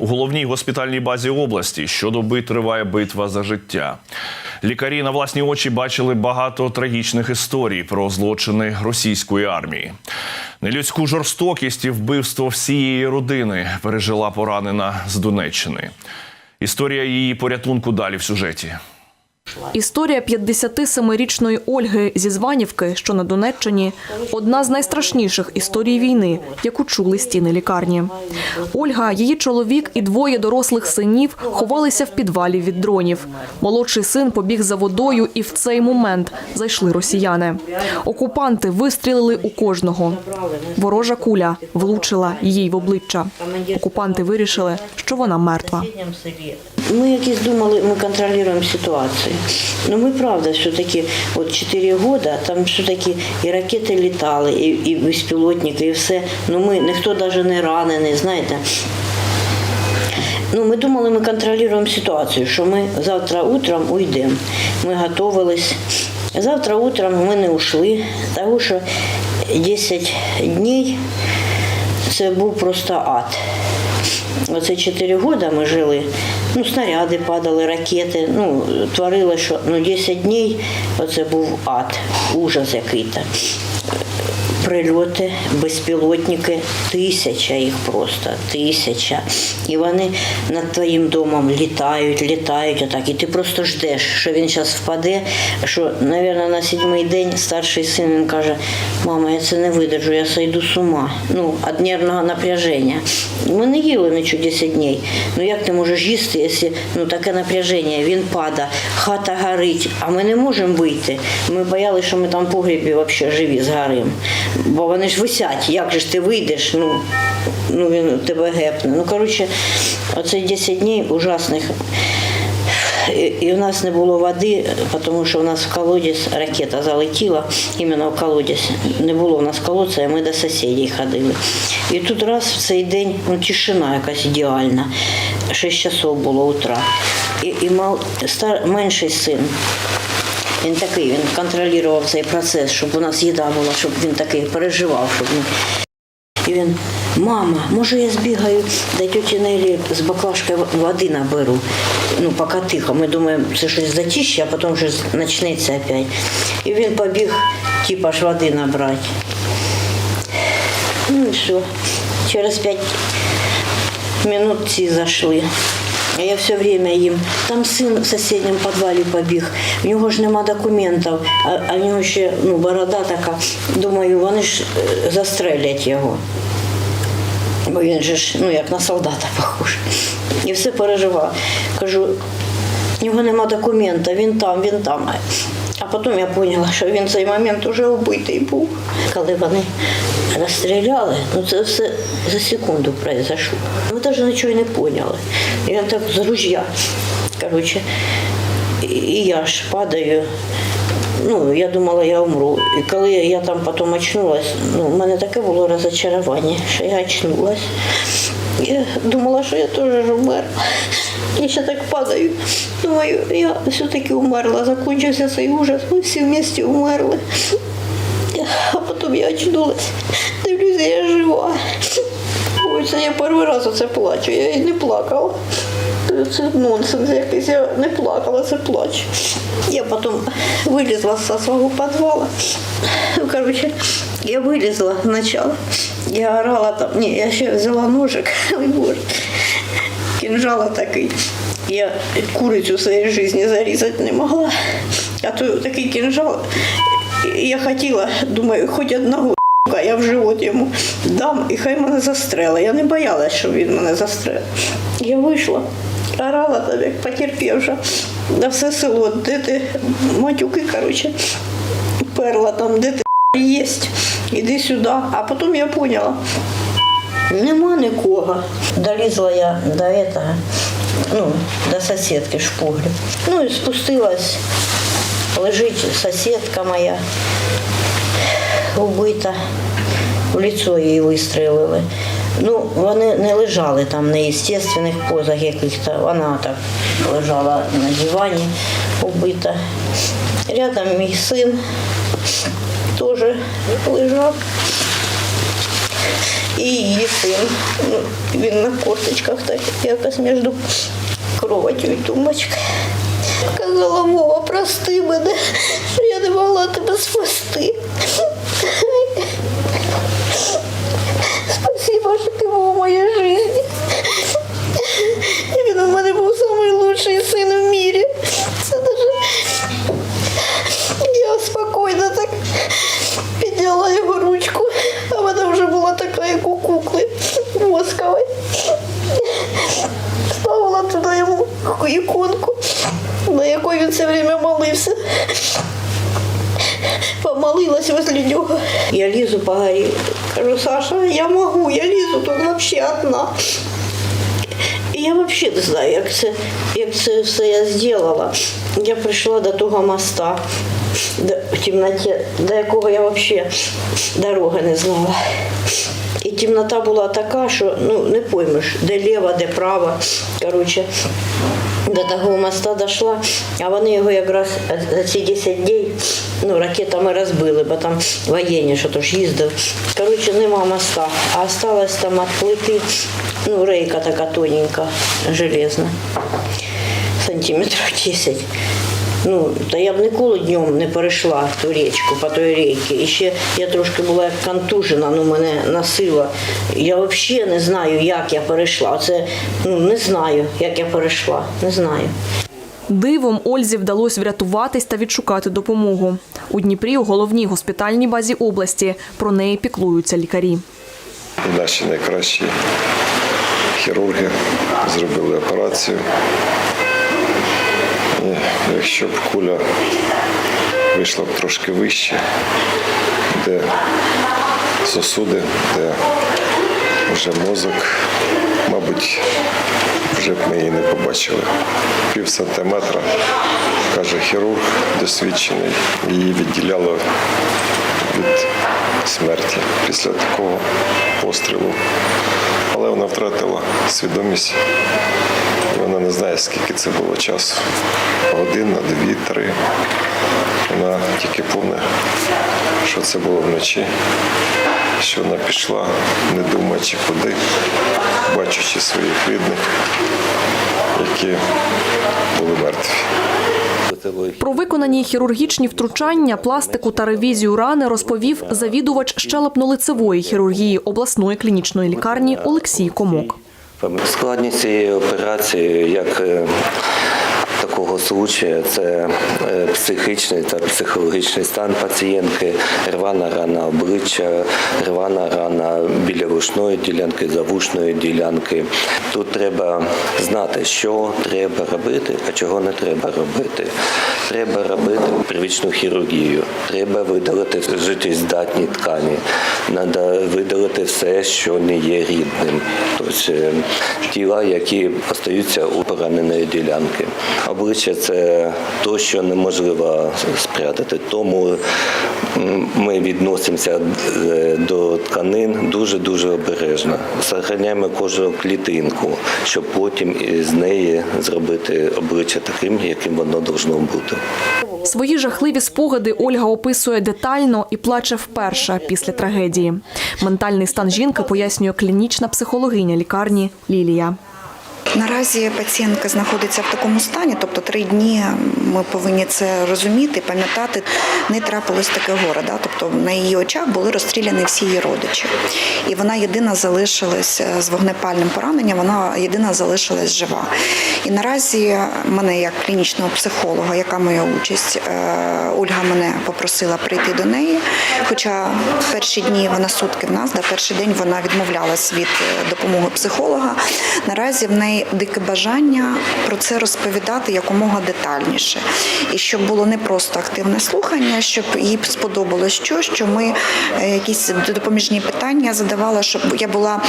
У головній госпітальній базі області щодоби триває битва за життя. Лікарі на власні очі бачили багато трагічних історій про злочини російської армії. Нелюдську жорстокість і вбивство всієї родини пережила поранена з Донеччини. Історія її порятунку далі в сюжеті. Історія 57-річної Ольги зі Званівки, що на Донеччині, одна з найстрашніших історій війни, яку чули стіни лікарні. Ольга, її чоловік і двоє дорослих синів ховалися в підвалі від дронів. Молодший син побіг за водою, і в цей момент зайшли росіяни. Окупанти вистрілили у кожного. Ворожа куля влучила їй в обличчя. Окупанти вирішили, що вона мертва. Ми якісь думали, ми контролюємо ситуацію. Ну ми правда, що таки от 4 роки, там що таки і ракети літали, і, і безпілотники, і все. Ну ми ніхто навіть не ранений, знаєте. Ну, ми думали, ми контролюємо ситуацію, що ми завтра утром уйдемо. Ми готувались. Завтра утром ми не ушли, тому що 10 днів це був просто ад. Оце 4 роки ми жили. Ну, снаряди падали, ракети. Ну, творило, що ну, 10 днів оце був ад, ужас який-то. Прильоти, безпілотники, тисяча їх просто, тисяча. І вони над твоїм домом літають, літають отак. І ти просто ждеш, що він зараз впаде. Що, мабуть, на сьомий день старший син він каже, мама, я це не видержу, я сойду з ума. Ну, від нервного напряження. Ми не їли нічого 10 днів. Ну як ти можеш їсти, якщо ну, таке напряження, він пада, хата горить, а ми не можемо вийти. Ми боялися, що ми там в погребі взагалі живі згорим. Бо вони ж висять, як же ж ти вийдеш, ну, ну він тебе гепне. Ну, коротше, оце 10 днів ужасних. І, в нас не було води, тому що у нас в колодязь ракета залетіла, іменно в колодязь. Не було в нас колодця, і ми до сусідів ходили. І тут раз в цей день ну, тишина якась ідеальна. 6 часов було утра. І, і мал, стар, менший син, він такий, він контролював цей процес, щоб у нас їда була, щоб він такий переживав, щоб. І він, мама, може я збігаю до тьоті Нелі з баклажкою води наберу. Ну, поки тихо. Ми думаємо, це щось затіще, а потім вже почнеться опять. І він побіг, типа ж води набрати. Ну і що? Через п'ять минут ці зайшли. А я все время їм. Там син в сусідньому підвалі побіг. В нього ж нема документів, а, а в нього ще ну, борода така. Думаю, вони ж е, застрелять його. Бо він же ж ну, як на солдата похож. І все переживав. Кажу, в нього нема документа, він там, він там. А потім я зрозуміла, що він цей момент вже вбитий був. Коли вони розстріляли, ну це все за секунду произошло. Ми навіть нічого не поняли. Він так з ружья. Коротше, і- я ж падаю. Ну, я думала, я умру. І коли я там потім очнулась, ну, в мене таке було розочарування, що я очнулась. Я думала, що я теж ж умерла. Я ще так падаю. Думаю, я все-таки умерла. Закінчився цей ужас. Ми всі вместе умерли. А потім я очнулась. Дивлюся, я жива. Це я перший раз оце плачу. Я і не плакала. Це нонсенс якийсь, я не плакала, це плач. Я потім вилізла з свого підвала. Ну, коротше, я вилізла спочатку. Я орала там, ні, я ще взяла ножик, ой боже, кінжала такий. Я курицю в своїй житті зарізати не могла. А то такий кінжал. Я хотіла, думаю, хоч одного я в живот йому дам, і хай мене застрелить. Я не боялась, що він мене застрелить. Я вийшла, орала там, як потерпівша, на все село, де ти матюки, коротше, перла там, де ти єсть, іди сюди. А потім я поняла, нема нікого. Долізла я до этого, ну, до сусідки шпуглю. Ну і спустилась, лежить сусідка моя, убита, в лицо її вистрелили. Ну, вони не лежали там в неестественних позах яких-то. Вона так лежала на дивані, убита. Рядом мій син теж лежав. І її син. Ну, він на корточках так якось між кроватю і тумбочкою. Казала, Вова, прости мене, що я не могла тебе спасти. Спасибо, що ти був у моїй житті. Помолилась возле нього. Я лізу по горі. Кажу, Саша, я можу, я лізу тут взагалі одна. І я взагалі не знаю, як це, як це все я зробила. Я прийшла до того моста в темноті, до якого я взагалі дороги не знала. І темнота була така, що ну, не поймеш, де ліва, де права. Коротше, до того моста дійшла, а вони його якраз за ці 10 днів ну, ракетами розбили, бо там воєнні, що то ж їздив. Коротше, нема моста, а осталось там від плити, ну, рейка така тоненька, железна, сантиметрів 10. Ну, та я б ніколи днем не перейшла ту річку по той рейці. І ще я трошки була як контужена, ну мене носила. Я взагалі не знаю, як я перейшла. Оце ну не знаю, як я перейшла. Не знаю. Дивом Ользі вдалося врятуватись та відшукати допомогу. У Дніпрі у головній госпітальній базі області про неї піклуються лікарі. Наші найкращі хірурги зробили операцію. Якщо б куля вийшла б трошки вище, де сосуди, де вже мозок, мабуть, вже б ми її не побачили. Пів сантиметра, каже хірург досвідчений, її відділяло від смерті після такого пострілу. Але вона втратила свідомість. Вона не знає, скільки це було часу. Година, дві, три. Вона тільки помне, що це було вночі, що вона пішла, не думаючи куди, бачачи своїх рідних, які були мертві. Про виконані хірургічні втручання, пластику та ревізію рани розповів завідувач щелепно-лицевої хірургії обласної клінічної лікарні Олексій Комок. Складність цієї операції, як е, такого случаю, це е, психічний та психологічний стан пацієнтки, рвана рана обличчя, рвана рана біля вушної ділянки, завушної ділянки. Тут треба знати, що треба робити, а чого не треба робити. Треба робити первічну хірургію, треба видалити життєздатні ткані, треба видалити все, що не є рідним. Тобто е, тіла, які остаються у пораненої ділянки. Обличчя це то, що неможливо спрятати. Тому ми відносимося е, до тканин дуже-дуже обережно. Сохраняємо кожну клітинку, щоб потім із неї зробити обличчя таким, яким воно должно бути. Свої жахливі спогади Ольга описує детально і плаче вперше після трагедії. Ментальний стан жінки пояснює клінічна психологиня лікарні Лілія. Наразі пацієнтка знаходиться в такому стані, тобто три дні ми повинні це розуміти, пам'ятати, не трапилось таке горе. Да? Тобто на її очах були розстріляні всі її родичі. І вона єдина залишилась з вогнепальним пораненням, вона єдина залишилась жива. І наразі мене, як клінічного психолога, яка моя участь, е, Ольга мене попросила прийти до неї. Хоча перші дні вона сутки в нас, да, перший день вона відмовлялась від е, допомоги психолога. Наразі в неї дике бажання про це розповідати якомога детальніше. І щоб було не просто активне слухання, щоб їй сподобалось що, що ми е, якісь допоміжні питання задавала, щоб я була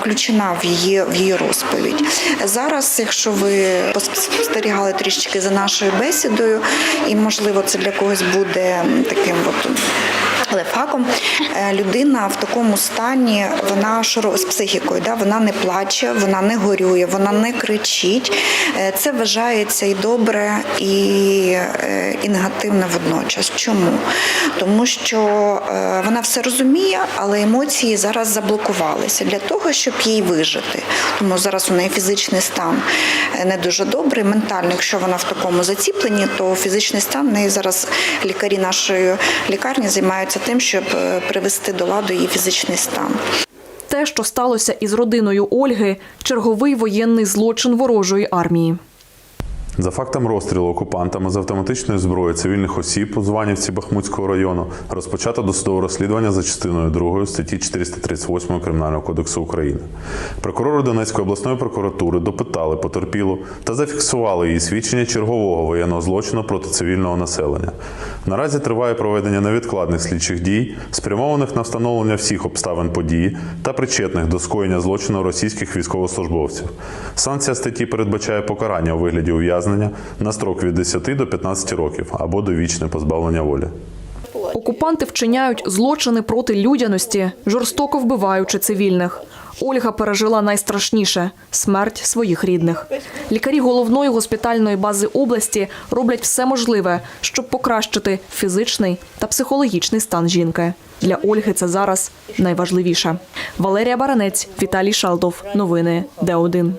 включена в її в її розповідь. Зараз, якщо ви спостерігали трішечки за нашою бесідою, і можливо це для когось буде таким от Але факом е, людина в такому стані, вона з психікою, да, вона не плаче, вона не горює, вона не кричить. Е, Це вважається і добре, і, е, і негативне водночас. Чому? Тому що вона все розуміє, але емоції зараз заблокувалися для того, щоб їй вижити. Тому зараз у неї фізичний стан не дуже добрий. Ментально, якщо вона в такому заціпленні, то фізичний стан в неї зараз лікарі нашої лікарні займаються тим, щоб е, привести до ладу її фізичний стан. Те, що сталося із родиною Ольги, черговий воєнний злочин ворожої армії. За фактом розстрілу окупантами з автоматичної зброї цивільних осіб у Званівці Бахмутського району розпочато досудове розслідування за частиною 2 статті 438 Кримінального кодексу України. Прокурори Донецької обласної прокуратури допитали потерпілу та зафіксували її свідчення чергового воєнного злочину проти цивільного населення. Наразі триває проведення невідкладних слідчих дій, спрямованих на встановлення всіх обставин події та причетних до скоєння злочину російських військовослужбовців. Санкція статті передбачає покарання у вигляді ув'язнення на строк від 10 до 15 років або довічне позбавлення волі. Окупанти вчиняють злочини проти людяності, жорстоко вбиваючи цивільних. Ольга пережила найстрашніше смерть своїх рідних. Лікарі головної госпітальної бази області роблять все можливе, щоб покращити фізичний та психологічний стан жінки. Для Ольги це зараз найважливіше. Валерія Баранець, Віталій Шалдов. Новини Д1.